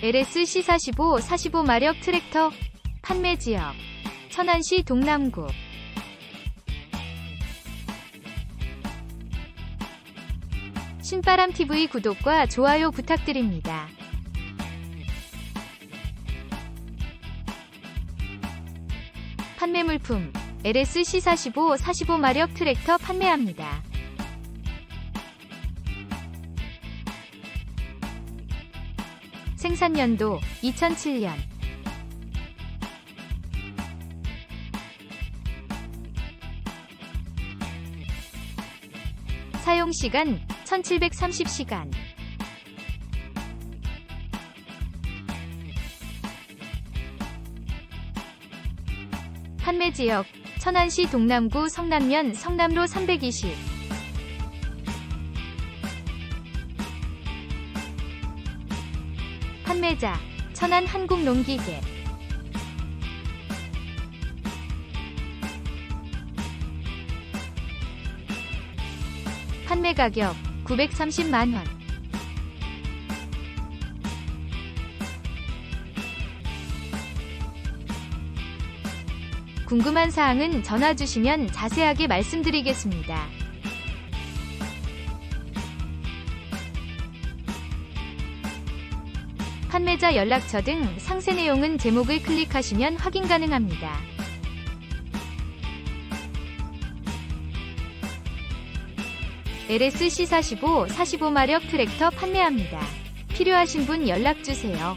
LS C45 45 마력 트랙터 판매 지역 천안시 동남구 신바람TV 구독과 좋아요 부탁드립니다. 판매 물품 LS C45 45 마력 트랙터 판매합니다. 생산 연도 2007년. 사용 시간 1730시간. 판매 지역 천안시 동남구 성남면 성남로 320 판매자 천안 한국농기계 판매 가격 930만 원 궁금한 사항은 전화 주시면 자세하게 말씀드리겠습니다. 판매자 연락처 등 상세 내용은 제목을 클릭하시면 확인 가능합니다. LS C45 45마력 트랙터 판매합니다. 필요하신 분 연락주세요.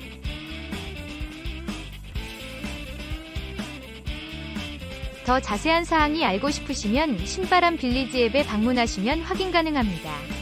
더 자세한 사항이 알고 싶으시면 신바람 빌리지 앱에 방문하시면 확인 가능합니다.